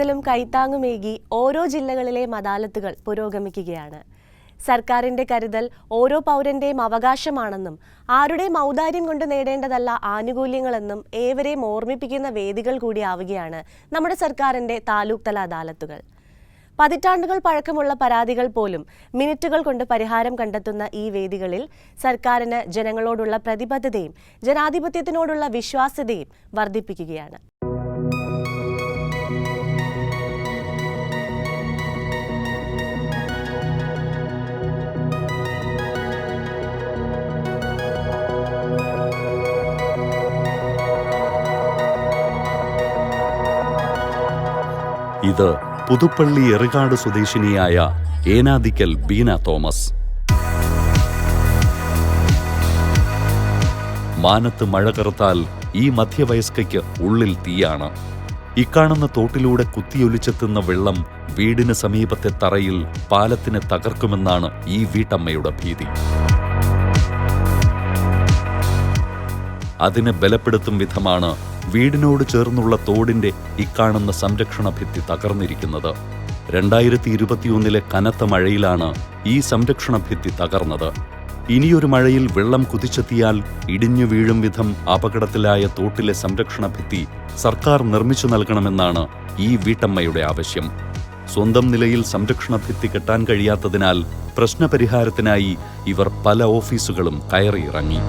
കരുതലും കൈത്താങ്ങുമേകി ഓരോ ജില്ലകളിലെ അദാലത്തുകൾ പുരോഗമിക്കുകയാണ്. സർക്കാരിന്റെ കരുതൽ ഓരോ പൗരന്റെയും അവകാശമാണെന്നും ആരുടെയും ഔദാര്യം കൊണ്ട് നേടേണ്ടതല്ല ആനുകൂല്യങ്ങളെന്നും ഏവരെയും ഓർമ്മിപ്പിക്കുന്ന വേദികൾ കൂടിയാവുകയാണ് നമ്മുടെ സർക്കാരിന്റെ താലൂക്ക് തല അദാലത്തുകൾ. പതിറ്റാണ്ടുകൾ പഴക്കമുള്ള പരാതികൾ പോലും മിനിറ്റുകൾ കൊണ്ട് പരിഹാരം കണ്ടെത്തുന്ന ഈ വേദികളിൽ സർക്കാരിന് ജനങ്ങളോടുള്ള പ്രതിബദ്ധതയും ജനാധിപത്യത്തിനോടുള്ള വിശ്വാസ്യതയും വർദ്ധിപ്പിക്കുകയാണ്. ഇത് പുതുപ്പള്ളി എറുകാട് സ്വദേശിനിയായ ഏനാദിക്കൽ ബീന തോമസ്. മാനത്ത് മഴ കറുത്താൽ ഈ മധ്യവയസ്കയ്ക്ക് ഉള്ളിൽ തീയാണ്. ഇക്കാണുന്ന തോട്ടിലൂടെ കുത്തിയൊലിച്ചെത്തുന്ന വെള്ളം വീടിന് സമീപത്തെ തറയിൽ പാലത്തിനെ തകർക്കുമെന്നാണ് ഈ വീട്ടമ്മയുടെ ഭീതി. അതിനെ ബലപ്പെടുത്തും വിധമാണ് വീടിനോട് ചേർന്നുള്ള തോടിന്റെ ഇക്കാണുന്ന സംരക്ഷണ ഭിത്തി തകർന്നിരിക്കുന്നത്. രണ്ടായിരത്തി ഇരുപത്തിയൊന്നിലെ കനത്ത മഴയിലാണ് ഈ സംരക്ഷണ ഭിത്തി തകർന്നത്. ഇനിയൊരു മഴയിൽ വെള്ളം കുതിച്ചെത്തിയാൽ ഇടിഞ്ഞു വീഴും വിധം അപകടത്തിലായ തോട്ടിലെ സംരക്ഷണ ഭിത്തി സർക്കാർ നിർമ്മിച്ചു നൽകണമെന്നാണ് ഈ വീട്ടമ്മയുടെ ആവശ്യം. സ്വന്തം നിലയിൽ സംരക്ഷണ ഭിത്തി കെട്ടാൻ കഴിയാത്തതിനാൽ പ്രശ്നപരിഹാരത്തിനായി ഇവർ പല ഓഫീസുകളും കയറിയിറങ്ങി.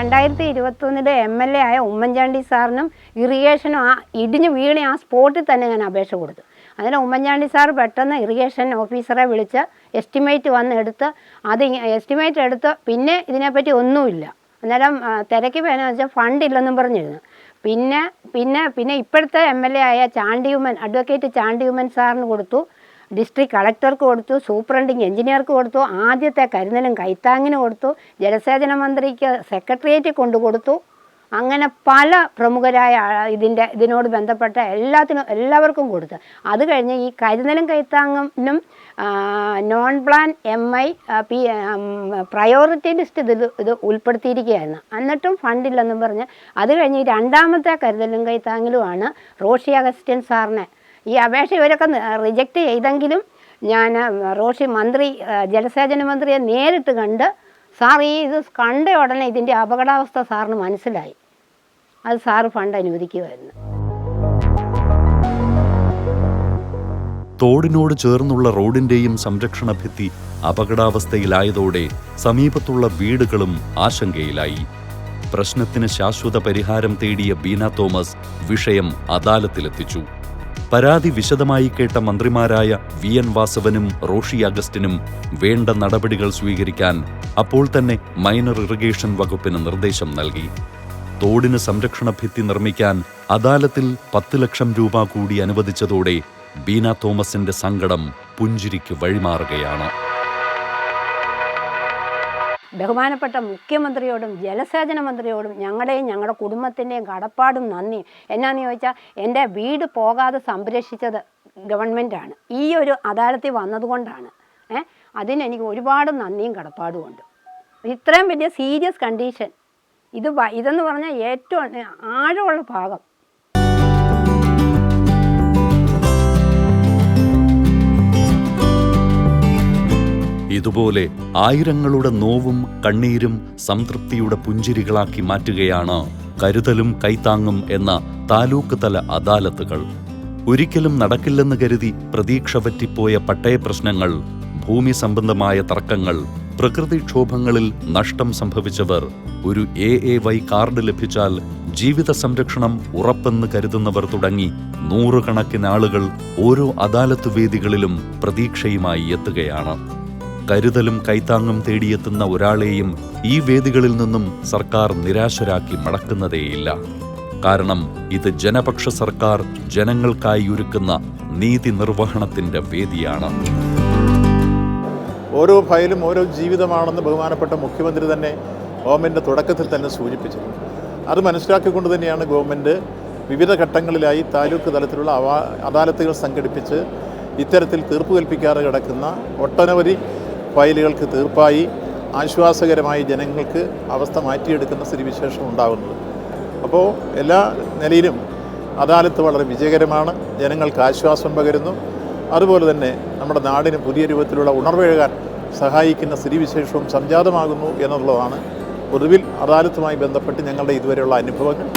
രണ്ടായിരത്തി ഇരുപത്തൊന്നിലെ എം എൽ എ ആയ ഉമ്മൻചാണ്ടി സാറിനും ഇറിഗേഷനും ആ ഇടിഞ്ഞു വീണ ആ സ്പോട്ടിൽ തന്നെ ഞാൻ അപേക്ഷ കൊടുത്തു. അങ്ങനെ ഉമ്മൻചാണ്ടി സാർ പെട്ടെന്ന് ഇറിഗേഷൻ ഓഫീസറെ വിളിച്ച് എസ്റ്റിമേറ്റ് വന്ന് എടുത്ത് അത് എസ്റ്റിമേറ്റ് എടുത്ത് പിന്നെ ഇതിനെപ്പറ്റി ഒന്നുമില്ല. അന്നേരം തിരക്കി പോയെന്ന് വെച്ചാൽ ഫണ്ട് ഇല്ലെന്നും പറഞ്ഞിരുന്നു. പിന്നെ പിന്നെ പിന്നെ ഇപ്പോഴത്തെ എം എൽ എ ആയ ചാണ്ടിയുമ്മൻ അഡ്വക്കേറ്റ് ചാണ്ടിയുമ്മൻ സാറിന് കൊടുത്തു. ഡിസ്ട്രിക്ട് കളക്ടർക്ക് കൊടുത്തു സൂപ്രണ്ടിങ് എഞ്ചിനീയർക്ക് കൊടുത്തു ആദ്യത്തെ കരുതലും കൈത്താങ്ങിന് കൊടുത്തു ജലസേചന മന്ത്രിക്ക് സെക്രട്ടേറിയറ്റിൽ കൊണ്ടു കൊടുത്തു. അങ്ങനെ പല പ്രമുഖരായ ഇതിന്റെ ഇതിനോട് ബന്ധപ്പെട്ട എല്ലാത്തിനും എല്ലാവർക്കും കൊടുത്തു. അത് കഴിഞ്ഞ് ഈ കരുതലും കൈത്താങ്ങിനും non plan M I P priority list ഇതിൽ ഇത് ഉൾപ്പെടുത്തിയിരിക്കുകയായിരുന്നു. എന്നിട്ടും ഫണ്ടില്ലെന്നും പറഞ്ഞ് അത് കഴിഞ്ഞ് രണ്ടാമത്തെ കരുതലും കൈത്താങ്ങിലുമാണ് റോഷി അഗസ്റ്റ്യൻ സാറിനെ ഈ അപേക്ഷ ഇവരൊക്കെ റിജക്റ്റ് ചെയ്തെങ്കിലും ഞാൻ റോഷി മന്ത്രി ജലസേചന മന്ത്രിയെ നേരിട്ട് കണ്ട് സാർ ഈ ഇത് കണ്ട ഉടനെ ഇതിന്റെ അപകടാവസ്ഥ സാറിന് മനസ്സിലായി. അത് സാറ് ഫണ്ട് അനുവദിക്കുമായിരുന്നു തോടിനോട് ചേർന്നുള്ള റോഡിന്റെയും സംരക്ഷണ ഭിത്തി അപകടാവസ്ഥയിലായതോടെ സമീപത്തുള്ള വീടുകളും ആശങ്കയിലായി. പ്രശ്നത്തിന് ശാശ്വത പരിഹാരം തേടിയ ബീന തോമസ് വിഷയം അദാലത്തിലെത്തിച്ചു. പരാതി വിശദമായി കേട്ട മന്ത്രിമാരായ വി എൻ വാസവനും റോഷി അഗസ്റ്റിനും വേണ്ട നടപടികൾ സ്വീകരിക്കാൻ അപ്പോൾ തന്നെ മൈനർ ഇറിഗേഷൻ വകുപ്പിന് നിർദ്ദേശം നൽകി. തോടിന് സംരക്ഷണ ഭിത്തി നിർമ്മിക്കാൻ അദാലത്തിൽ പത്ത് ലക്ഷം രൂപ കൂടി അനുവദിച്ചതോടെ ബീന തോമസിന്റെ സങ്കടം പുഞ്ചിരിക്ക് വഴിമാറുകയാണ്. ബഹുമാനപ്പെട്ട മുഖ്യമന്ത്രിയോടും ജലസേചന മന്ത്രിയോടും ഞങ്ങളുടെയും ഞങ്ങളുടെ കുടുംബത്തിന്റെയും കടപ്പാടും നന്ദി. എന്നാന്ന് ചോദിച്ചാൽ എന്റെ വീട് പോകാതെ സംരക്ഷിച്ചത് ഗവൺമെന്റാണ് ഈ ഒരു അദാലത്തിൽ വന്നതുകൊണ്ടാണ്. ഏ? അതിനെനിക്ക് ഒരുപാട് നന്ദിയും കടപ്പാടും ഉണ്ട്. ഇത്രയും വലിയ സീരിയസ് കണ്ടീഷൻ. ഇത് ഇതെന്ന് പറഞ്ഞാൽ ഏറ്റവും ആഴമുള്ള ഭാഗം. ഇതുപോലെ ആയിരങ്ങളുടെ നോവും കണ്ണീരും സംതൃപ്തിയുടെ പുഞ്ചിരികളാക്കി മാറ്റുകയാണ് കരുതലും കൈത്താങ്ങും എന്ന താലൂക്ക് തല അദാലത്തുകൾ. ഒരിക്കലും നടക്കില്ലെന്ന് കരുതി പ്രതീക്ഷ പറ്റിപ്പോയ പട്ടയ പ്രശ്നങ്ങൾ ഭൂമി സംബന്ധമായ തർക്കങ്ങൾ പ്രകൃതിക്ഷോഭങ്ങളിൽ നഷ്ടം സംഭവിച്ചവർ ഒരു എ എ വൈ കാർഡ് ലഭിച്ചാൽ ജീവിത സംരക്ഷണം ഉറപ്പെന്ന് കരുതുന്നവർ തുടങ്ങി നൂറുകണക്കിന് ആളുകൾ ഓരോ അദാലത്ത് വേദികളിലും പ്രതീക്ഷയുമായി എത്തുകയാണ്. കരുതലും കൈത്താങ്ങും തേടിയെത്തുന്ന ഒരാളെയും ഈ വേദികളിൽ നിന്നും സർക്കാർ നിരാശരാക്കി മടക്കുന്നതേയില്ല. കാരണം ഇത് ജനപക്ഷ സർക്കാർ ജനങ്ങൾക്കായി ഒരുക്കുന്ന നീതി നിർവഹണത്തിന്റെ വേദിയാണ്. ഓരോ ഫയലും ഓരോ ജീവിതമാണെന്ന് ബഹുമാനപ്പെട്ട മുഖ്യമന്ത്രി തന്നെ ഗവൺമെന്റ് തുടക്കത്തിൽ തന്നെ സൂചിപ്പിച്ചത് അത് മനസ്സിലാക്കിക്കൊണ്ട് തന്നെയാണ് ഗവൺമെന്റ് വിവിധ ഘട്ടങ്ങളിലായി താലൂക്ക് തലത്തിലുള്ള അദാലത്തുകൾ സംഘടിപ്പിച്ച് ഇത്തരത്തിൽ തീർപ്പ് കൽപ്പിക്കാതെ കിടക്കുന്ന ഒട്ടനവധി ഫയലുകൾക്ക് തീർപ്പായി ആശ്വാസകരമായി ജനങ്ങൾക്ക് അവസ്ഥ മാറ്റിയെടുക്കുന്ന സ്ഥിതിവിശേഷം ഉണ്ടാകുന്നത്. അപ്പോൾ എല്ലാ നിലയിലും അദാലത്ത് വളരെ വിജയകരമാണ്. ജനങ്ങൾക്ക് ആശ്വാസം പകരുന്നു. അതുപോലെ തന്നെ നമ്മുടെ നാടിന് പുതിയ രൂപത്തിലുള്ള ഉണർവേകാൻ സഹായിക്കുന്ന സ്ഥിതിവിശേഷവും സംജാതമാകുന്നു എന്നുള്ളതാണ്. പൊതുവിൽ അദാലത്തുമായി ബന്ധപ്പെട്ട് ഞങ്ങളുടെ ഇതുവരെയുള്ള അനുഭവങ്ങൾ.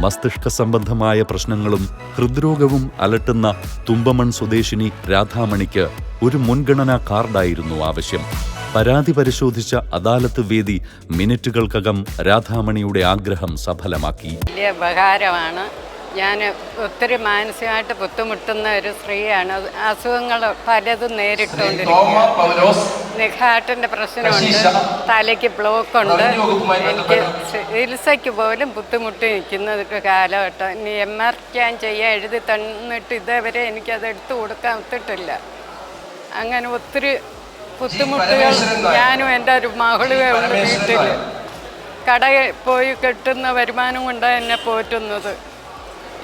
മസ്തിഷ്ക സംബന്ധമായ പ്രശ്നങ്ങളും ഹൃദ്രോഗവും അലട്ടുന്ന തുമ്പമൺ സ്വദേശിനി രാധാമണിക്ക് ഒരു മുൻഗണനാ കാർഡായിരുന്നു ആവശ്യം. പരാതി പരിശോധിച്ച അദാലത്ത് വേദി മിനിറ്റുകൾക്കകം രാധാമണിയുടെ ആഗ്രഹം സഫലമാക്കി. വലിയ ഉപകാരമാണ്. ഞാൻ ഒത്തിരി മാനസികമായിട്ട് ബുദ്ധിമുട്ടുന്ന ഒരു സ്ത്രീയാണ്. അസുഖങ്ങൾ പലതും നേരിട്ടുകൊണ്ടിരിക്കുന്നു നിഘാട്ടിന്റെ പ്രശ്നമുണ്ട്. തലയ്ക്ക് ബ്ലോക്ക് ഉണ്ട് എനിക്ക് ചികിത്സയ്ക്ക് പോലും ബുദ്ധിമുട്ടി നിൽക്കുന്ന ഒരു കാലഘട്ടം. ഇനി എം ആർ സ്കാൻ ചെയ്യാൻ എഴുതി തന്നിട്ട് ഇതേവരെ എനിക്കത് എടുത്തു കൊടുക്കാൻ ഒത്തിട്ടില്ല. അങ്ങനെ ഒത്തിരി ബുദ്ധിമുട്ടുകൾ ഞാനും എന്റെ ഒരു മകളുമേ ഉള്ളു വീട്ടിൽ കടയിൽ പോയി കെട്ടുന്ന വരുമാനം കൊണ്ടാണ് എന്നെ പോറ്റുന്നത്.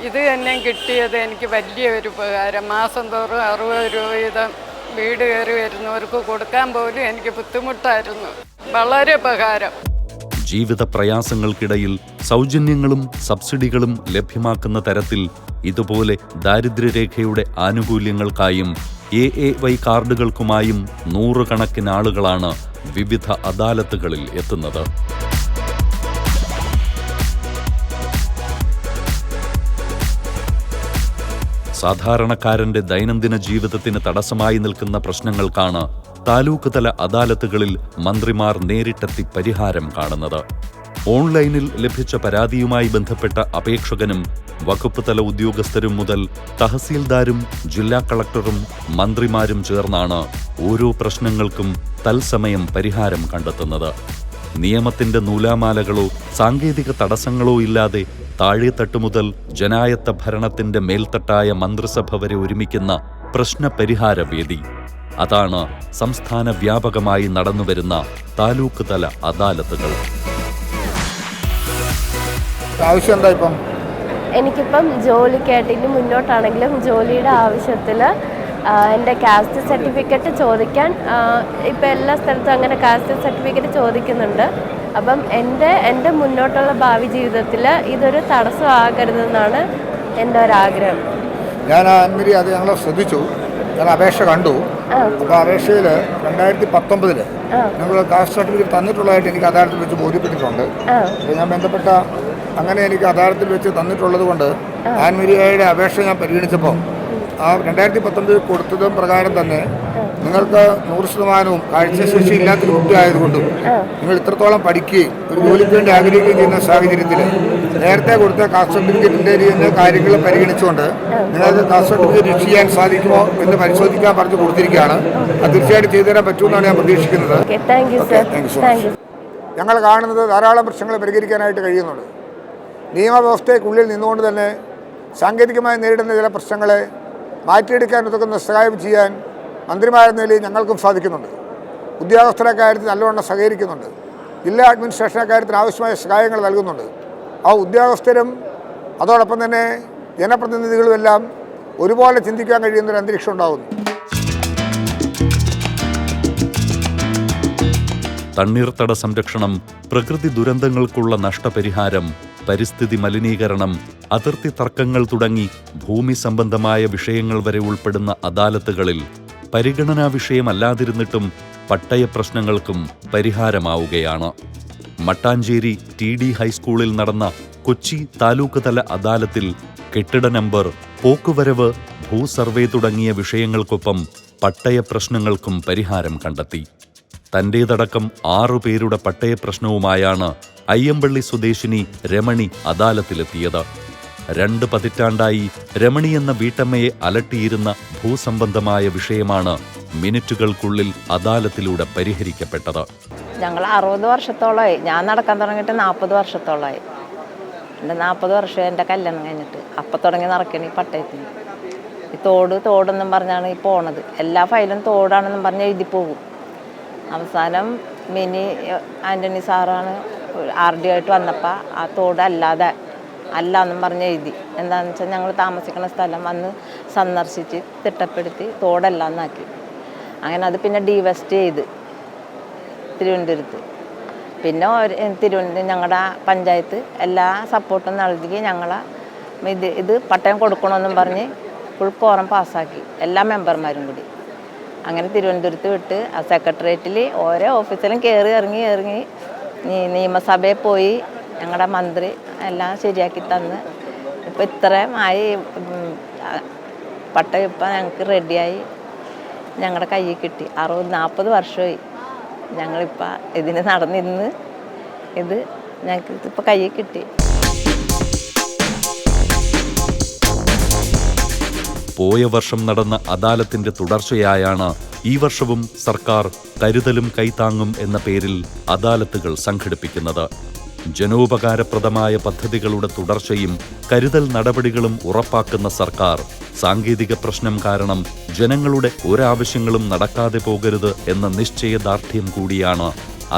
ഇത് തന്നെ കിട്ടിയത് എനിക്ക് വലിയ ഒരു ഉപകാരം. മാസം തോറും അറുപത് രൂപ വീതം വീട് കയറി വരുന്നവർക്ക് കൊടുക്കാൻ പോലും എനിക്ക് ബുദ്ധിമുട്ടായിരുന്നു. വളരെ ഉപകാരം. ജീവിത പ്രയാസങ്ങൾക്കിടയിൽ സൗജന്യങ്ങളും സബ്സിഡികളും ലഭ്യമാക്കുന്ന തരത്തിൽ ഇതുപോലെ ദാരിദ്ര്യരേഖയുടെ ആനുകൂല്യങ്ങൾക്കായും എ എ വൈ കാർഡുകൾക്കുമായും നൂറുകണക്കിന് ആളുകളാണ് വിവിധ അദാലത്തുകളിൽ എത്തുന്നത്. സാധാരണക്കാരന്റെ ദൈനംദിന ജീവിതത്തിന് തടസ്സമായി നിൽക്കുന്ന പ്രശ്നങ്ങൾക്കാണ് താലൂക്ക് തല അദാലത്തുകളിൽ മന്ത്രിമാർ നേരിട്ടെത്തി പരിഹാരം കാണുന്നത്. ഓൺലൈനിൽ ലഭിച്ച പരാതിയുമായി ബന്ധപ്പെട്ട അപേക്ഷകനും വകുപ്പ് തല ഉദ്യോഗസ്ഥരും മുതൽ തഹസീൽദാരും ജില്ലാ കളക്ടറും മന്ത്രിമാരും ചേർന്നാണ് ഓരോ പ്രശ്നങ്ങൾക്കും തത്സമയം പരിഹാരം കണ്ടെത്തുന്നത്. നിയമത്തിന്റെ നൂലാമാലകളോ സാങ്കേതിക തടസ്സങ്ങളോ ഇല്ലാതെ താഴെത്തട്ട് മുതൽ ജനായത്ത ഭരണത്തിന്റെ മേൽത്തട്ടായ മന്ത്രിസഭ വരെ ഒരുമിക്കുന്ന പ്രശ്നപരിഹാര വേദി. അതാണ് സംസ്ഥാന വ്യാപകമായി നടന്നുവരുന്ന താലൂക്ക് തല അദാലത്തുകൾ. ആവശ്യം എന്താ ഇപ്പം? എനിക്കിപ്പം ജോലിക്കായിട്ട് ഇനി മുന്നോട്ടാണെങ്കിലും ജോലിയുടെ ആവശ്യത്തിൽ എന്റെ കാസ്റ്റ് സർട്ടിഫിക്കറ്റ് ചോദിക്കാൻ ഇപ്പം എല്ലാ സ്ഥലത്തും അങ്ങനെ കാസ്റ്റ് സർട്ടിഫിക്കറ്റ് ചോദിക്കുന്നുണ്ട്. അപ്പം എന്റെ എന്റെ മുന്നോട്ടുള്ള ഭാവി ജീവിതത്തിൽ ഇതൊരു തടസ്സമാകരുതെന്നാണ് എന്റെ ഒരാഗ്രഹം. ഞാൻ അന്മരി അത് ഞങ്ങൾ ശ്രദ്ധിച്ചു. ഞാൻ അപേക്ഷ കണ്ടു. അപ്പോൾ അപേക്ഷയിൽ രണ്ടായിരത്തി പത്തൊമ്പതിൽ ഞങ്ങൾ കാസ്റ്റ് സർട്ടിഫിക്കറ്റ് തന്നിട്ടുള്ളതായിട്ട് എനിക്ക് അദാലത്തിൽ വെച്ച് അപ്പോൾ ഞാൻ ബന്ധപ്പെട്ട അങ്ങനെ എനിക്ക് അദാലത്തിൽ വെച്ച് തന്നിട്ടുള്ളത് കൊണ്ട് ആൻമരിയായുടെ അപേക്ഷ ഞാൻ പരിഗണിച്ചപ്പോൾ ആ രണ്ടായിരത്തി പത്തൊമ്പതിൽ കൊടുത്തതും പ്രകാരം തന്നെ നിങ്ങൾക്ക് നൂറ് ശതമാനവും കാഴ്ചശേഷി ഇല്ലാത്ത കുട്ടിയായതുകൊണ്ടും നിങ്ങൾ ഇത്രത്തോളം പഠിക്കുകയും ഒരു ജോലിക്ക് വേണ്ടി ആഗ്രഹിക്കുകയും ചെയ്യുന്ന സാഹചര്യത്തിൽ നേരത്തെ കൊടുത്ത കാസ്റ്റ് സർട്ടിഫിക്കറ്റിന്റെ തന്നെ കാര്യങ്ങൾ പരിഗണിച്ചുകൊണ്ട് നിങ്ങൾക്ക് കാസ്റ്റ് സർട്ടിഫിക്കറ്റ് ഇഷ്യൂ ചെയ്യാൻ സാധിക്കുമോ എന്ന് പരിശോധിക്കാൻ പറഞ്ഞു കൊടുത്തിരിക്കുകയാണ്. അത് തീർച്ചയായിട്ടും ചെയ്തു തരാൻ പറ്റുമെന്നാണ് ഞാൻ പ്രതീക്ഷിക്കുന്നത്. ഞങ്ങൾ കാണുന്നത് ധാരാളം പ്രശ്നങ്ങൾ പരിഹരിക്കാനായിട്ട് കഴിയുന്നുണ്ട്. നിയമവ്യവസ്ഥയ്ക്കുള്ളിൽ നിന്നുകൊണ്ട് തന്നെ സാങ്കേതികമായി നേരിടുന്ന ചില പ്രശ്നങ്ങളെ മാറ്റിയെടുക്കാൻ ഒതുക്കുന്ന സഹായം ചെയ്യാൻ മന്ത്രിമാരെന്ന നിലയിൽ ഞങ്ങൾക്കും സാധിക്കുന്നുണ്ട്. ഉദ്യോഗസ്ഥരെ കാര്യത്തിൽ നല്ലവണ്ണം സഹകരിക്കുന്നുണ്ട്. ജില്ലാ അഡ്മിനിസ്ട്രേഷനെ കാര്യത്തിൽ ആവശ്യമായ സഹായങ്ങൾ നൽകുന്നുണ്ട്. ആ ഉദ്യോഗസ്ഥരും അതോടൊപ്പം തന്നെ ജനപ്രതിനിധികളുമെല്ലാം ഒരുപോലെ ചിന്തിക്കാൻ കഴിയുന്നൊരു അന്തരീക്ഷം ഉണ്ടാകുന്നു. തണ്ണീർത്തട സംരക്ഷണം പ്രകൃതി ദുരന്തങ്ങൾക്കുള്ള നഷ്ടപരിഹാരം പരിസ്ഥിതി മലിനീകരണം അതിർത്തി തർക്കങ്ങൾ തുടങ്ങി ഭൂമി സംബന്ധമായ വിഷയങ്ങൾ വരെ ഉൾപ്പെടുന്ന അദാലത്തുകളിൽ പരിഗണനാ വിഷയമല്ലാതിരുന്നിട്ടും പട്ടയ പ്രശ്നങ്ങൾക്കും പരിഹാരമാവുകയാണ്. മട്ടാഞ്ചേരി ടി ഡി ഹൈസ്കൂളിൽ നടന്ന കൊച്ചി താലൂക്ക് തല അദാലത്തിൽ കെട്ടിട നമ്പർ പോക്കുവരവ് ഭൂസർവേ തുടങ്ങിയ വിഷയങ്ങൾക്കൊപ്പം പട്ടയ പ്രശ്നങ്ങൾക്കും പരിഹാരം കണ്ടെത്തി. തന്റേതടക്കം പട്ടയ പ്രശ്നവുമായാണ് അയ്യമ്പള്ളി സ്വദേശിനി രമണി അദാലത്തിലെത്തിയത്. രണ്ട് പതിറ്റാണ്ടായി രമണി എന്ന വീട്ടമ്മയെ അലട്ടിയിരുന്ന ഭൂസംബന്ധമായ വിഷയമാണ് മിനിറ്റുകൾക്കുള്ളിൽ അദാലത്തിലൂടെ പരിഹരിക്കപ്പെട്ടത്. ഞങ്ങൾ അറുപത് വർഷത്തോളമായി. ഞാൻ നടക്കാൻ തുടങ്ങിയിട്ട് നാൽപ്പത് വർഷത്തോളമായി. എന്റെ നാൽപ്പത് വർഷം എന്റെ കല്യാണം കഴിഞ്ഞിട്ട്. അപ്പം തുടങ്ങി നടക്കണ ഈ പട്ടയത്തിന്. ഈ തോട് തോടെന്നും പറഞ്ഞാണ് ഈ പോണത്. എല്ലാ ഫയലും തോടാണെന്നും പറഞ്ഞ് എഴുതി പോകും. അവസാനം മിനി ആന്റണി സാറാണ് ആർ ഡി ആയിട്ട് വന്നപ്പോൾ ആ തോട് അല്ലാതെ അല്ല എന്നും പറഞ്ഞ് എഴുതി. എന്താണെന്ന് വെച്ചാൽ ഞങ്ങൾ താമസിക്കുന്ന സ്ഥലം വന്ന് സന്ദർശിച്ച് തിട്ടപ്പെടുത്തി തോടല്ല എന്നാക്കി അങ്ങനെ അത് പിന്നെ ഡീവെസ്റ്റ് ചെയ്ത് തിരുവനന്തപുരത്ത്. പിന്നെ തിരുവനന്തപുരം ഞങ്ങളുടെ പഞ്ചായത്ത് എല്ലാ സപ്പോർട്ടും നൽകി ഞങ്ങളെ ഇത് ഇത് പട്ടയം കൊടുക്കണമെന്നും പറഞ്ഞ് ഫുൾ കോറം പാസ്സാക്കി എല്ലാ മെമ്പർമാരും കൂടി. അങ്ങനെ തിരുവനന്തപുരത്ത് വിട്ട് ആ സെക്രട്ടേറിയറ്റിൽ ഓരോ ഓഫീസിലും കയറി ഇറങ്ങി ഇറങ്ങി. നിയമസഭയിൽ പോയി ഞങ്ങളുടെ മന്ത്രി എല്ലാം ശരിയാക്കി തന്ന്. ഇപ്പം ഇത്രയും ആയി പട്ടം ഇപ്പം ഞങ്ങൾക്ക് റെഡിയായി ഞങ്ങളുടെ കയ്യിൽ കിട്ടി. അറുപത് നാൽപ്പത് വർഷമായി ഞങ്ങളിപ്പോൾ ഇതിന് നടന്നിന്ന്. ഇത് ഞങ്ങൾക്ക് ഇപ്പോൾ കയ്യിൽ കിട്ടി. പോയ വർഷം നടന്ന അദാലത്തിന്റെ തുടർച്ചയായാണ് ഈ വർഷവും സർക്കാർ കരുതലും കൈത്താങ്ങും എന്ന പേരിൽ അദാലത്തുകൾ സംഘടിപ്പിക്കുന്നത്. ജനോപകാരപ്രദമായ പദ്ധതികളുടെ തുടർച്ചയും കരുതൽ നടപടികളും ഉറപ്പാക്കുന്ന സർക്കാർ സാങ്കേതിക പ്രശ്നം കാരണം ജനങ്ങളുടെ ഒരാവശ്യങ്ങളും നടക്കാതെ പോകരുത് എന്ന നിശ്ചയദാർഢ്യം കൂടിയാണ്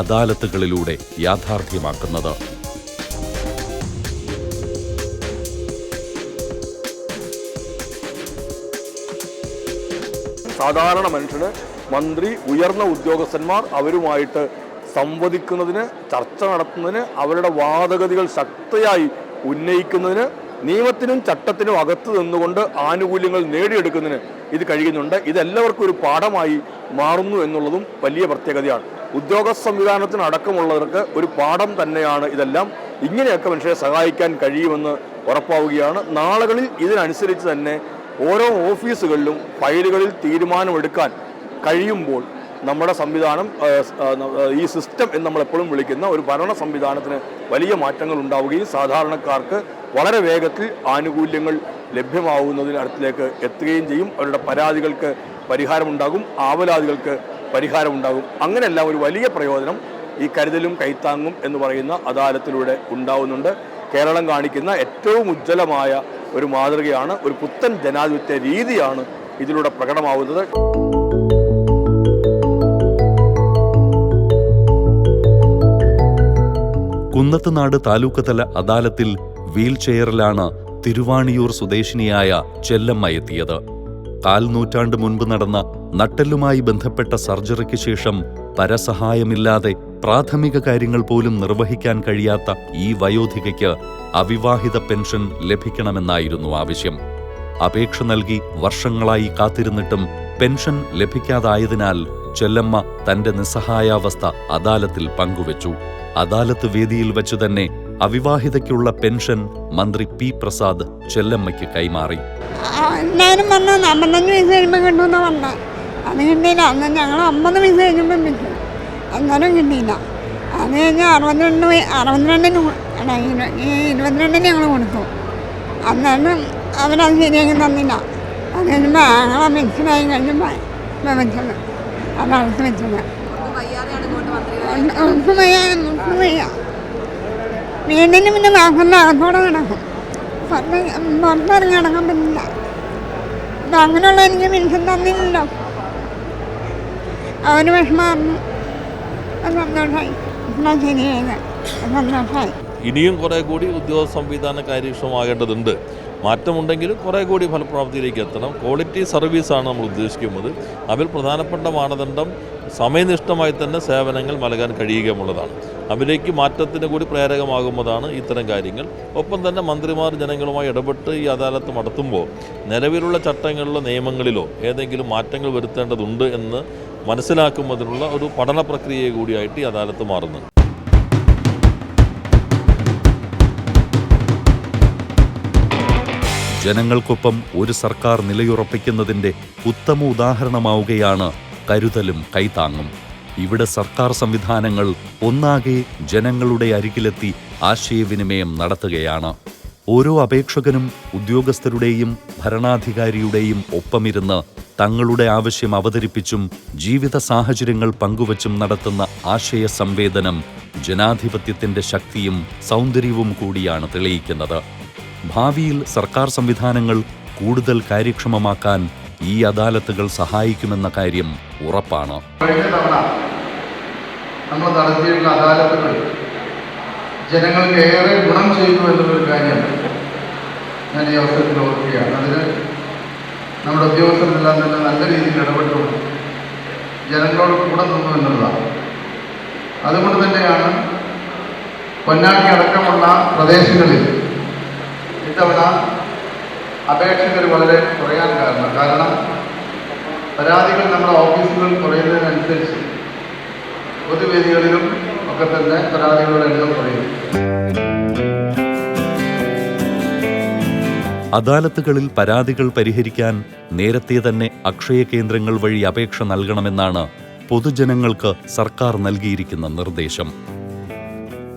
അദാലത്തുകളിലൂടെ യാഥാർത്ഥ്യമാക്കുന്നത്. സാധാരണ മനുഷ്യന് മന്ത്രി ഉയർന്ന ഉദ്യോഗസ്ഥന്മാർ അവരുമായിട്ട് സംവദിക്കുന്നതിന് ചർച്ച നടത്തുന്നതിന് അവരുടെ വാദഗതികൾ ശക്തയായി ഉന്നയിക്കുന്നതിന് നിയമത്തിനും ചട്ടത്തിനും അകത്ത് നിന്നുകൊണ്ട് ആനുകൂല്യങ്ങൾ നേടിയെടുക്കുന്നതിന് ഇത് കഴിയുന്നുണ്ട്. ഇതെല്ലാവർക്കും ഒരു പാഠമായി മാറുന്നു എന്നുള്ളതും വലിയ പ്രത്യേകതയാണ്. ഉദ്യോഗസ്ഥ സംവിധാനത്തിന് അടക്കമുള്ളവർക്ക് ഒരു പാഠം തന്നെയാണ് ഇതെല്ലാം. ഇങ്ങനെയൊക്കെ മനുഷ്യരെ സഹായിക്കാൻ കഴിയുമെന്ന് ഉറപ്പാവുകയാണ്. നാളുകളിൽ ഇതിനനുസരിച്ച് തന്നെ ഓരോ ഓഫീസുകളിലും ഫയലുകളിൽ തീരുമാനമെടുക്കാൻ കഴിയുമ്പോൾ നമ്മുടെ സംവിധാനം ഈ സിസ്റ്റം എന്ന് നമ്മൾ എപ്പോഴും വിളിക്കുന്ന ഒരു ഭരണ സംവിധാനത്തിന് വലിയ മാറ്റങ്ങൾ ഉണ്ടാവുകയും സാധാരണക്കാർക്ക് വളരെ വേഗത്തിൽ ആനുകൂല്യങ്ങൾ ലഭ്യമാവുന്നതിനടുത്തിലേക്ക് എത്തുകയും ചെയ്യും. അവരുടെ പരാതികൾക്ക് പരിഹാരമുണ്ടാകും ആവലാതികൾക്ക് പരിഹാരമുണ്ടാകും. അങ്ങനെയെല്ലാം ഒരു വലിയ പ്രയോജനം ഈ കരുതലും കൈത്താങ്ങും എന്ന് പറയുന്ന അദാലത്തിലൂടെ ഉണ്ടാവുന്നുണ്ട്. കേരളം കാണിക്കുന്ന ഏറ്റവും ഉജ്ജ്വലമായ ഒരു മാതൃകയാണ് ഒരു പുത്തൻ ജനാധിപത്യ രീതിയാണ് ഇതിലൂടെ പ്രകടമാവുന്നത്. കുന്നത്തുനാട് താലൂക്ക് തല അദാലത്തിൽ വീൽ ചെയറിലാണ് തിരുവാണിയൂർ സ്വദേശിനിയായ ചെല്ലമ്മ എത്തിയത്. കാൽ നൂറ്റാണ്ട് മുൻപ് നടന്ന നട്ടെല്ലുമായി ബന്ധപ്പെട്ട സർജറിക്ക് ശേഷം പരസഹായമില്ലാതെ പ്രാഥമിക കാര്യങ്ങൾ പോലും നിർവഹിക്കാൻ കഴിയാത്ത ഈ വയോധികയ്ക്ക് അവിവാഹിത പെൻഷൻ ലഭിക്കണമെന്നായിരുന്നു ആവശ്യം. അപേക്ഷ നൽകി വർഷങ്ങളായി കാത്തിരുന്നിട്ടും പെൻഷൻ ലഭിക്കാതായതിനാൽ ചെല്ലമ്മ തന്റെ നിസ്സഹായാവസ്ഥ അദാലത്തിൽ പങ്കുവച്ചു. അദാലത്ത് വേദിയിൽ വെച്ച് തന്നെ അവിവാഹിതയ്ക്കുള്ള പെൻഷൻ മന്ത്രി പി പ്രസാദ് ചെല്ലമ്മയ്ക്ക് കൈമാറി. ഞാനും പറഞ്ഞു അമ്പത്തഞ്ച് വയസ്സ് കഴിയുമ്പോൾ അത് കിട്ടിയില്ല അന്ന് ഞങ്ങൾ അമ്പത് വയസ്സ് കഴിഞ്ഞപ്പോൾ അന്നേരം കിട്ടിയില്ല. അത് കഴിഞ്ഞ് അറുപത്തിരണ്ട് അറുപത്തിരണ്ടിന് ഈ ഇരുപത്തിരണ്ടിന് ഞങ്ങൾ കൊടുത്തു. അന്നേരം അവരത് ശരിയാക്കി തന്നില്ല. അത് കഴിഞ്ഞപ്പോൾ ഞങ്ങളെ മെച്ചനായി കഴിഞ്ഞപ്പോൾ വെച്ചത് അത് അടുത്ത് വെച്ചത് വീടിന് പിന്നെ വാക്കുന്ന അകത്തോടെ കിടക്കും. പുറത്ത് പുറത്തിറങ്ങി നടക്കാൻ പറ്റില്ല. അപ്പം അങ്ങനെയുള്ള എനിക്ക് പെൻഷൻ തന്നില്ലല്ലോ. അവന് വിഷമായിരുന്നു ഇനിയും കുറേ കൂടി ഉദ്യോഗ സംവിധാന കാര്യക്ഷമമാകേണ്ടതുണ്ട്. മാറ്റമുണ്ടെങ്കിലും കുറേ കൂടി ഫലപ്രാപ്തിയിലേക്ക് എത്തണം. ക്വാളിറ്റി സർവീസ് ആണ് നമ്മൾ ഉദ്ദേശിക്കുന്നത്. അതിൽ പ്രധാനപ്പെട്ട മാനദണ്ഡം സമയനിഷ്ഠമായി തന്നെ സേവനങ്ങൾ നൽകാൻ കഴിയുക എന്നുള്ളതാണ്. അതിലേക്ക് മാറ്റത്തിന് കൂടി പ്രേരകമാകുന്നതാണ് ഇത്തരം കാര്യങ്ങൾ. ഒപ്പം തന്നെ മന്ത്രിമാർ ജനങ്ങളുമായി ഇടപെട്ട് ഈ അദാലത്ത് നടത്തുമ്പോൾ നിലവിലുള്ള ചട്ടങ്ങളിലോ നിയമങ്ങളിലോ ഏതെങ്കിലും മാറ്റങ്ങൾ വരുത്തേണ്ടതുണ്ട് എന്ന് മനസ്സിലാക്കുന്നതിനുള്ള ഒരു പഠന പ്രക്രിയ കൂടിയായിട്ട് ഈ അദാലത്ത് മാറുന്നത്. ജനങ്ങൾക്കൊപ്പം ഒരു സർക്കാർ നിലയുറപ്പിക്കുന്നതിന്റെ ഉത്തമ ഉദാഹരണമാവുകയാണ് കരുതലും കൈത്താങ്ങും ഇവിടെ സർക്കാർ സംവിധാനങ്ങൾ ഒന്നാകെ ജനങ്ങളുടെ അരികിലെത്തി ആശയവിനിമയം നടത്തുകയാണ്. ഓരോ അപേക്ഷകനും ഉദ്യോഗസ്ഥരുടെയും ഭരണാധികാരിയുടെയും ഒപ്പമിരുന്ന് തങ്ങളുടെ ആവശ്യം അവതരിപ്പിച്ചും ജീവിത സാഹചര്യങ്ങൾ പങ്കുവച്ചും നടത്തുന്ന ആശയ സംവേദനം ജനാധിപത്യത്തിന്റെ ശക്തിയും സൗന്ദര്യവും കൂടിയാണ് തെളിയിക്കുന്നത്. ഭാവിയിൽ സർക്കാർ സംവിധാനങ്ങൾ കൂടുതൽ കാര്യക്ഷമമാക്കാൻ ഈ അദാലത്തുകൾ സഹായിക്കുമെന്ന കാര്യം ഉറപ്പാണ്. നമ്മൾ നടത്തിയിട്ടുള്ള അദാലത്തുകൾ ജനങ്ങൾക്ക് ഏറെ ഗുണം ചെയ്തു എന്നുള്ളൊരു കാര്യം ഞാൻ ഈ അവസരത്തിൽ ഓർക്കുകയാണ്. അതിന് നമ്മുടെ ഉദ്യോഗസ്ഥരെല്ലാം തന്നെ നല്ല രീതിയിൽ ഇടപെട്ടു. ജനങ്ങളോട് കൂടെ നിന്നു എന്നുള്ളതാണ്. അതുകൊണ്ട് തന്നെയാണ് പൊന്നാനി അടക്കമുള്ള പ്രദേശങ്ങളിൽ ഇത്തവണ അപേക്ഷകർ വളരെ കുറയാൻ കാരണം. കാരണം പരാതികൾ നമ്മുടെ ഓഫീസുകൾ കുറയുന്നതിനനുസരിച്ച് പൊതുവേദികളിലും ഒക്കെ തന്നെ പരാതികളുടെ എണ്ണം കുറയും അദാലത്തുകളിൽ പരാതികൾ പരിഹരിക്കാൻ നേരത്തെ തന്നെ അക്ഷയ കേന്ദ്രങ്ങൾ വഴി അപേക്ഷ നൽകണമെന്നാണ് പൊതുജനങ്ങൾക്ക് സർക്കാർ നൽകിയിരിക്കുന്ന നിർദ്ദേശം.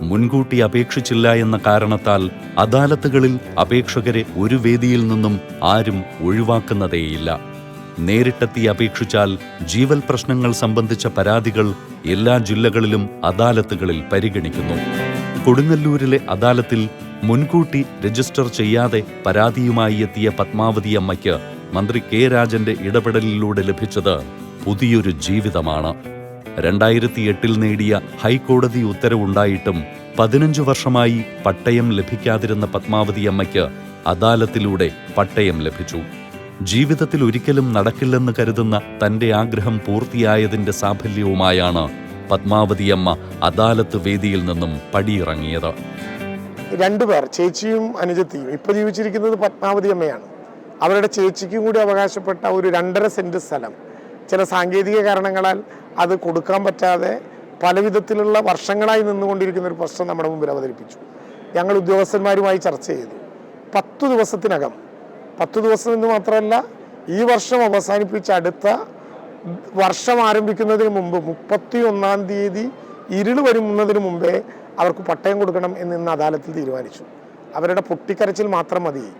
മുൻകൂട്ടി അപേക്ഷിച്ചില്ല എന്ന കാരണത്താൽ അദാലത്തുകളിൽ അപേക്ഷകരെ ഒരു വേദിയിൽ നിന്നും ആരും ഒഴിവാക്കുന്നതേയില്ല. നേരിട്ടെത്തി അപേക്ഷിച്ചാൽ ജീവൽ പ്രശ്നങ്ങൾ സംബന്ധിച്ച പരാതികൾ എല്ലാ ജില്ലകളിലും അദാലത്തുകളിൽ പരിഗണിക്കുന്നു. കൊടുങ്ങല്ലൂരിലെ അദാലത്തിൽ മുൻകൂട്ടി രജിസ്റ്റർ ചെയ്യാതെ പരാതിയുമായി എത്തിയ പത്മാവതി അമ്മയ്ക്ക് മന്ത്രി കെ രാജന്റെ ഇടപെടലിലൂടെ ലഭിച്ചത് പുതിയൊരു ജീവിതമാണ്. രണ്ടായിരത്തി എട്ടിൽ നേടിയ ഹൈക്കോടതി ഉത്തരവുണ്ടായിട്ടും പതിനഞ്ചു വർഷമായി പട്ടയം ലഭിക്കാതിരുന്ന പത്മാവതി അമ്മയ്ക്ക് അദാലത്തിലൂടെ പട്ടയം ലഭിച്ചു. ജീവിതത്തിൽ ഒരിക്കലും നടക്കില്ലെന്ന് കരുതുന്ന തന്റെ ആഗ്രഹം പൂർത്തിയായതിന്റെ സാഫല്യവുമായാണ് പത്മാവതിയമ്മ അദാലത്ത് വേദിയിൽ നിന്നും പടിയിറങ്ങിയത്. രണ്ടുപേർ ചേച്ചിയും അനുജത്തിയും ഇപ്പൊ ജീവിച്ചിരിക്കുന്നത് പത്മാവതി അമ്മയാണ് അവരുടെ ചേച്ചിക്കും കൂടി അവകാശപ്പെട്ട ഒരു രണ്ടര സെന്റ് സ്ഥലം. ചില സാങ്കേതിക കാരണങ്ങളാൽ അത് കൊടുക്കാൻ പറ്റാതെ പലവിധത്തിലുള്ള വർഷങ്ങളായി നിന്നുകൊണ്ടിരിക്കുന്ന ഒരു പ്രശ്നം നമ്മുടെ മുമ്പിൽ അവതരിപ്പിച്ചു. ഞങ്ങൾ ഉദ്യോഗസ്ഥന്മാരുമായി ചർച്ച ചെയ്തു. പത്തു ദിവസത്തിനകം പത്തു ദിവസം എന്ന് മാത്രമല്ല ഈ വർഷം അവസാനിപ്പിച്ച അടുത്ത വർഷം ആരംഭിക്കുന്നതിന് മുമ്പ് മുപ്പത്തി ഒന്നാം തീയതി ഇരുൾ വരുന്നതിന് മുമ്പേ അവർക്ക് പട്ടയം കൊടുക്കണം എന്ന് ഇന്ന് അദാലത്തിൽ തീരുമാനിച്ചു. അവരുടെ പൊട്ടിക്കരച്ചിൽ മാത്രം മതി.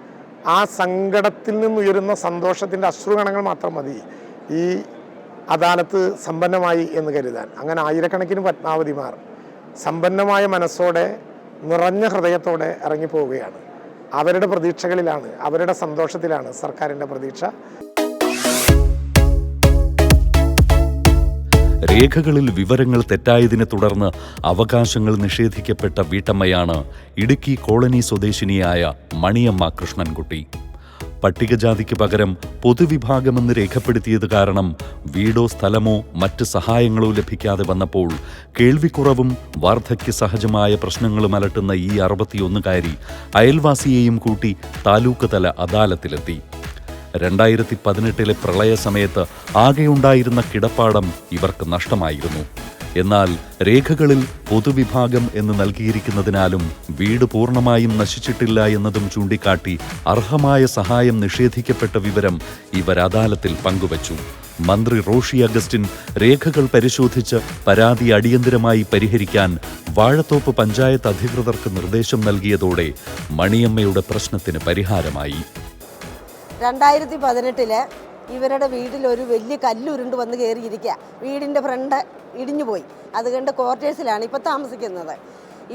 ആ സങ്കടത്തിൽ നിന്നുയരുന്ന സന്തോഷത്തിന്റെ അശ്രുഗണങ്ങൾ മാത്രം മതി. ഈ അദാലത്ത് സമ്പന്നമായി എന്ന് കരുതാൻ. അങ്ങനെ ആയിരക്കണക്കിന് പത്മാവതിമാർ സമ്പന്നമായ മനസ്സോടെ നിറഞ്ഞ ഹൃദയത്തോടെ ഇറങ്ങിപ്പോവുകയാണ്. അവരുടെ പ്രതീക്ഷകളിലാണ് അവരുടെ സന്തോഷത്തിലാണ് സർക്കാരിന്റെ പ്രതീക്ഷ. രേഖകളിൽ വിവരങ്ങൾ തെറ്റായതിനെ തുടർന്ന് അവകാശങ്ങൾ നിഷേധിക്കപ്പെട്ട വീട്ടമ്മയാണ് ഇടുക്കി കോളനി സ്വദേശിനിയായ മണിയമ്മ കൃഷ്ണൻകുട്ടി. പട്ടികജാതിക്ക് പകരം പൊതുവിഭാഗമെന്ന് രേഖപ്പെടുത്തിയത് കാരണം വീടോ സ്ഥലമോ മറ്റ് സഹായങ്ങളോ ലഭിക്കാതെ വന്നപ്പോൾ കേൾവിക്കുറവും വാർദ്ധക്യ സഹജമായ പ്രശ്നങ്ങളും അലട്ടുന്ന ഈ അറുപത്തിയൊന്നുകാരി അയൽവാസിയെയും കൂട്ടി താലൂക്ക് തല അദാലത്തിലെത്തി. രണ്ടായിരത്തി പതിനെട്ടിലെ പ്രളയ സമയത്ത് ആകെയുണ്ടായിരുന്ന കിടപ്പാടം ഇവർക്ക് നഷ്ടമായിരുന്നു. എന്നാൽ രേഖകളിൽ പൊതുവിഭാഗം എന്ന് നൽകിയിരിക്കുന്നതിനാലും വീട് പൂർണമായും നശിച്ചിട്ടില്ല എന്നതും ചൂണ്ടിക്കാട്ടി അർഹമായ സഹായം നിഷേധിക്കപ്പെട്ട വിവരം ഇവർ അദാലത്തിൽ പങ്കുവച്ചു. മന്ത്രി റോഷി അഗസ്റ്റിൻ രേഖകൾ പരിശോധിച്ച് പരാതി അടിയന്തരമായി പരിഹരിക്കാൻ വാഴത്തോപ്പ് പഞ്ചായത്ത് അധികൃതർക്ക് നിർദ്ദേശം നൽകിയതോടെ മണിയമ്മയുടെ പ്രശ്നത്തിന് പരിഹാരമായി. രണ്ടായിരത്തി പതിനെട്ടിൽ ഇവരുടെ വീട്ടിലൊരു വലിയ കല്ലുരുണ്ട് വന്ന് കയറിയിരിക്കുക. വീടിന്റെ ഫ്രണ്ട് ഇടിഞ്ഞു പോയി. അതുകൊണ്ട് ക്വാർട്ടേഴ്സിലാണ് ഇപ്പോൾ താമസിക്കുന്നത്.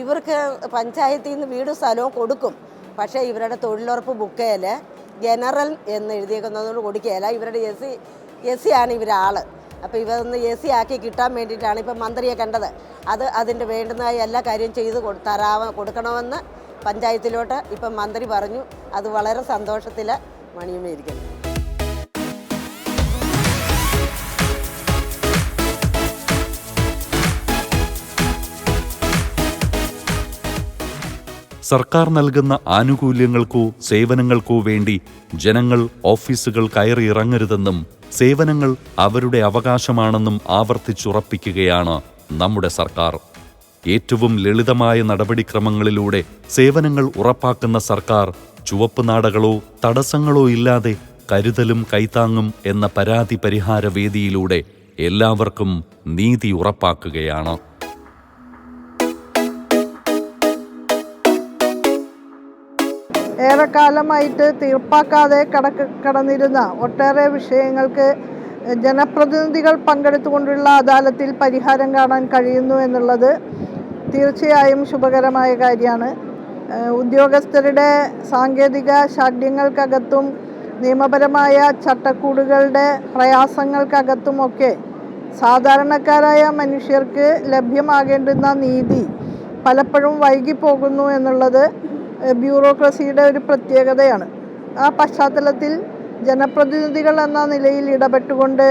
ഇവർക്ക് പഞ്ചായത്തിൽ നിന്ന് വീടും സ്ഥലവും കൊടുക്കും. പക്ഷേ ഇവരുടെ തൊഴിലുറപ്പ് ബുക്കയിൽ ജനറൽ എന്ന് എഴുതിയേക്കുന്നതുകൊണ്ട് കൊടുക്കുകയില്ല ഇവരുടെ എസ് സി എസ് സി ആണ് ഇവരാൾ. അപ്പോൾ ഇവരൊന്ന് എ സി ആക്കി കിട്ടാൻ വേണ്ടിയിട്ടാണ് ഇപ്പം മന്ത്രിയെ കണ്ടത്. അത് അതിന്റെ വേണ്ടുന്നതായ എല്ലാ കാര്യവും ചെയ്ത് തരാവ കൊടുക്കണമെന്ന് പഞ്ചായത്തിലോട്ട് ഇപ്പം മന്ത്രി പറഞ്ഞു. അത് വളരെ സന്തോഷത്തിൽ മണിയുമേരിക്കുന്നു സർക്കാർ നൽകുന്ന ആനുകൂല്യങ്ങൾക്കോ സേവനങ്ങൾക്കോ വേണ്ടി ജനങ്ങൾ ഓഫീസുകൾ കയറിയിറങ്ങരുതെന്നും സേവനങ്ങൾ അവരുടെ അവകാശമാണെന്നും ആവർത്തിച്ചുറപ്പിക്കുകയാണ് നമ്മുടെ സർക്കാർ. ഏറ്റവും ലളിതമായ നടപടിക്രമങ്ങളിലൂടെ സേവനങ്ങൾ ഉറപ്പാക്കുന്ന സർക്കാർ ചുവപ്പ് നാടകളോ തടസ്സങ്ങളോ ഇല്ലാതെ കരുതലും കൈത്താങ്ങും എന്ന പരാതി പരിഹാര വേദിയിലൂടെ എല്ലാവർക്കും നീതി ഉറപ്പാക്കുകയാണ്. ഏറെക്കാലമായിട്ട് തീർപ്പാക്കാതെ കടക്ക് കടന്നിരുന്ന ഒട്ടേറെ വിഷയങ്ങൾക്ക് ജനപ്രതിനിധികൾ പങ്കെടുത്തുകൊണ്ടുള്ള അദാലത്തിൽ പരിഹാരം കാണാൻ കഴിയുന്നു എന്നുള്ളത് തീർച്ചയായും ശുഭകരമായ കാര്യമാണ്. ഉദ്യോഗസ്ഥരുടെ സാങ്കേതിക ശാഠ്യങ്ങൾക്കകത്തും നിയമപരമായ ചട്ടക്കൂടുകളുടെ പ്രയാസങ്ങൾക്കകത്തുമൊക്കെ സാധാരണക്കാരായ മനുഷ്യർക്ക് ലഭ്യമാകേണ്ടുന്ന നീതി പലപ്പോഴും വൈകിപ്പോകുന്നു എന്നുള്ളത് ബ്യൂറോക്രസിയുടെ ഒരു പ്രത്യേകതയാണ്. ആ പശ്ചാത്തലത്തിൽ ജനപ്രതിനിധികൾ എന്ന നിലയിൽ ഇടപെട്ടുകൊണ്ട്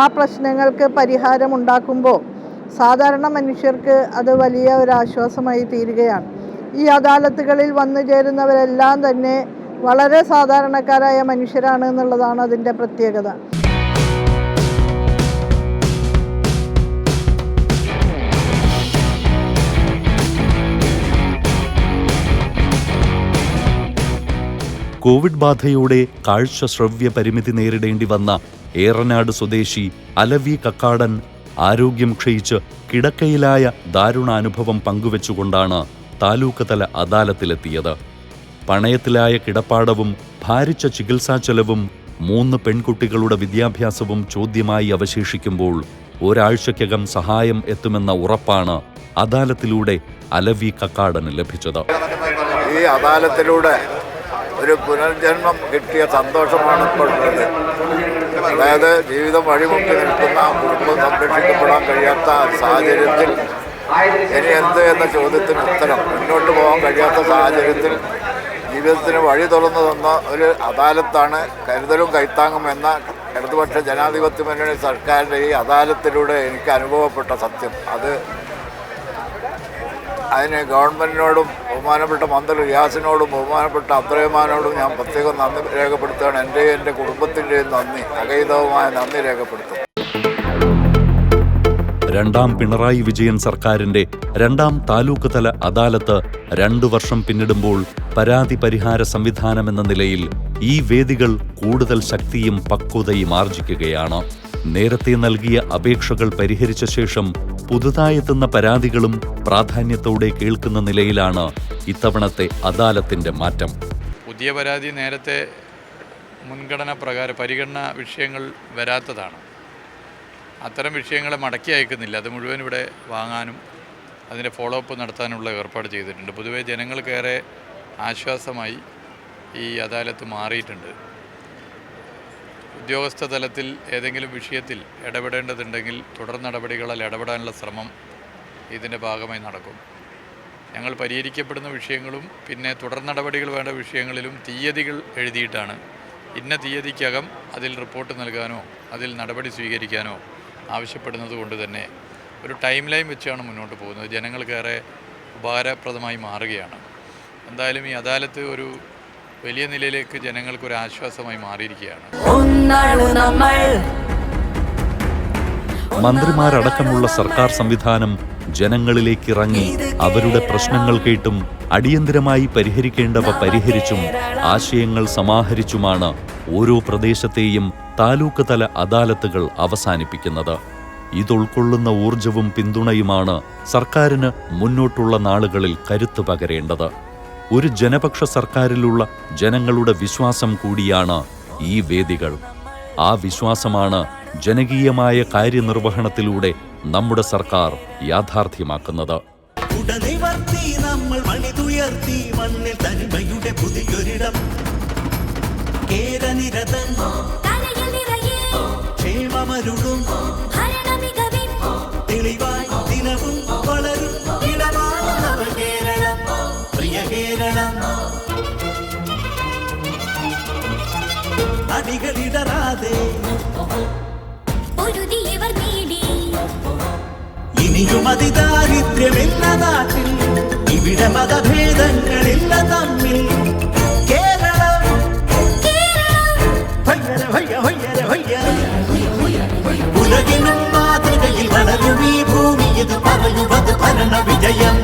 ആ പ്രശ്നങ്ങൾക്ക് പരിഹാരം ഉണ്ടാക്കുമ്പോൾ സാധാരണ മനുഷ്യർക്ക് അത് വലിയ ഒരു ആശ്വാസമായി തീരുകയാണ്. ഈ അദാലത്തുകളിൽ വന്നു ചേരുന്നവരെല്ലാം തന്നെ വളരെ സാധാരണക്കാരായ മനുഷ്യരാണ് എന്നുള്ളതാണ് അതിന്റെ പ്രത്യേകത. കോവിഡ് ബാധയോടെ കാഴ്ച ശ്രവ്യ പരിമിതി നേരിടേണ്ടി വന്ന ഏറനാട് സ്വദേശി അലവി കക്കാടൻ ആരോഗ്യം ക്ഷയിച്ച് കിടക്കയിലായ ദാരുണാനുഭവം പങ്കുവെച്ചുകൊണ്ടാണ് താലൂക്ക് തല അദാലത്തിലെത്തിയത്. പണയത്തിലായ കിടപ്പാടവും ഭാരിച്ച ചികിത്സാ ചെലവും മൂന്ന് പെൺകുട്ടികളുടെ വിദ്യാഭ്യാസവും ചോദ്യമായി അവശേഷിക്കുമ്പോൾ ഒരാഴ്ചയ്ക്കകം സഹായം എത്തുമെന്ന ഉറപ്പാണ് അദാലത്തിലൂടെ അലവി കക്കാടന് ലഭിച്ചത്. ഈ അദാലത്തിലൂടെ ഒരു പുനർജന്മം കിട്ടിയ സന്തോഷമാണ് ഇപ്പോൾ ഉള്ളത്. അതായത് ജീവിതം വഴിമുട്ടി നിൽക്കുന്ന കുടുംബം സംരക്ഷിക്കപ്പെടാൻ കഴിയാത്ത സാഹചര്യത്തിൽ ഇനി എന്ത് എന്ന ചോദ്യത്തിന് ഉത്തരം. മുന്നോട്ട് പോകാൻ കഴിയാത്ത സാഹചര്യത്തിൽ ജീവിതത്തിന് വഴി തുറന്നു തന്ന ഒരു അദാലത്താണ് കരുതലും കൈത്താങ്ങും എന്ന ഇടതുപക്ഷ ജനാധിപത്യ മുന്നണി സർക്കാരിന്റെ ഈ അദാലത്തിലൂടെ എനിക്ക് അനുഭവപ്പെട്ട സത്യം. അത് അതിന് ഗവൺമെന്റിനോടും ബഹുമാനപ്പെട്ട മന്ത്രി റിയാസിനോടും ബഹുമാനപ്പെട്ട അബ്ദുറഹ്മാനോടും ഞാൻ പ്രത്യേകം നന്ദി രേഖപ്പെടുത്തുകയാണ്. എന്റെയും എന്റെ കുടുംബത്തിന്റെയും നന്ദി. അകൈതവുമായ നന്ദി രേഖപ്പെടുത്തും രണ്ടാം പിണറായി വിജയൻ സർക്കാരിന്റെ രണ്ടാം താലൂക്ക് തല അദാലത്ത് രണ്ടു വർഷം പിന്നിടുമ്പോൾ പരാതി പരിഹാര സംവിധാനമെന്ന നിലയിൽ ഈ വേദികൾ കൂടുതൽ ശക്തിയും പക്വതയും ആർജിക്കുകയാണ്. നേരത്തെ നൽകിയ അപേക്ഷകൾ പരിഹരിച്ച ശേഷം പുതുതായെത്തുന്ന പരാതികളും പ്രാധാന്യത്തോടെ കേൾക്കുന്ന നിലയിലാണ് ഇത്തവണത്തെ അദാലത്തിന്റെ മാറ്റം. പുതിയ പരാതി നേരത്തെ മുൻഗണന പ്രകാരം പരിഗണന വിഷയങ്ങൾ വരാത്തതാണ്. അത്തരം വിഷയങ്ങളെ മടക്കി അയക്കുന്നില്ല. അത് മുഴുവൻ ഇവിടെ വാങ്ങാനും അതിന്റെ ഫോളോ അപ്പ് നടത്താനുള്ള ഏർപ്പാട് ചെയ്തിട്ടുണ്ട്. പൊതുവേ ജനങ്ങൾക്കേറെ ആശ്വാസമായി ഈ അദാലത്ത് മാറിയിട്ടുണ്ട്. ഉദ്യോഗസ്ഥ തലത്തിൽ ഏതെങ്കിലും വിഷയത്തിൽ ഇടപെടേണ്ടതുണ്ടെങ്കിൽ തുടർ നടപടികളിൽ ഇടപെടാനുള്ള ശ്രമം ഇതിന്റെ ഭാഗമായി നടക്കും. ഞങ്ങൾ പരിഹരിക്കപ്പെടുന്ന വിഷയങ്ങളും പിന്നെ തുടർ നടപടികൾ വേണ്ട വിഷയങ്ങളിലും തീയതികൾ എഴുതിയിട്ടാണ്. ഇന്ന തീയതിക്കകം അതിൽ റിപ്പോർട്ട് നൽകാനോ അതിൽ നടപടി സ്വീകരിക്കാനോ ആവശ്യപ്പെടുന്നത് കൊണ്ട് തന്നെ ഒരു ടൈം ലൈൻ വെച്ചാണ് മുന്നോട്ട് പോകുന്നത്. ജനങ്ങൾക്കേറെ ഉപകാരപ്രദമായി മാറുകയാണ്. എന്തായാലും ഈ അദാലത്ത് ഒരു വലിയ നിലയിലേക്ക് ജനങ്ങൾക്ക് ഒരു ആശ്വാസമായി മാറിയിരിക്കുകയാണ്. മന്ത്രിമാരടക്കമുള്ള സർക്കാർ സംവിധാനം ജനങ്ങളിലേക്ക് ഇറങ്ങി അവരുടെ പ്രശ്നങ്ങൾ കേട്ടും അടിയന്തരമായി പരിഹരിക്കേണ്ടവ പരിഹരിച്ചും ആശയങ്ങൾ സമാഹരിച്ചുമാണ് ഓരോ പ്രദേശത്തെയും താലൂക്ക് തല അദാലത്തുകൾ അവസാനിപ്പിക്കുന്നത്. ഇതുൾക്കൊള്ളുന്ന ഊർജവും പിന്തുണയുമാണ് സർക്കാരിന് മുന്നോട്ടുള്ള നാളുകളിൽ കരുത്തു പകരേണ്ടത്. ഒരു ജനപക്ഷ സർക്കാരിലുള്ള ജനങ്ങളുടെ വിശ്വാസം കൂടിയാണ് ഈ വേദികൾ. ആ വിശ്വാസമാണ് ജനകീയമായ കാര്യനിർവഹണത്തിലൂടെ നമ്മുടെ സർക്കാർ യാഥാർത്ഥ്യമാക്കുന്നത്. ഉടനിവർത്തി നമ്മൾ മണിതുയർത്തി മണ്ണിൽ തനിമയുടെ പുതിയൊരിടം. കേരനിരതൻ ക്ഷേമമരുളും. തെളിവായി ദിനവും വളരും കേരളം അടികളിടറാതെ ഇനിയും അതിദാരിദ്ര്യമില്ല നാട്ടിൽ. ഇവിടെ മതഭേദങ്ങളില്ല തമ്മിൽ. കേരളം. ഉലകിനും മാതൃകയിൽ വളരും ഈ ഭൂമി ഇത് പറയുന്നത് ഭരണ വിജയം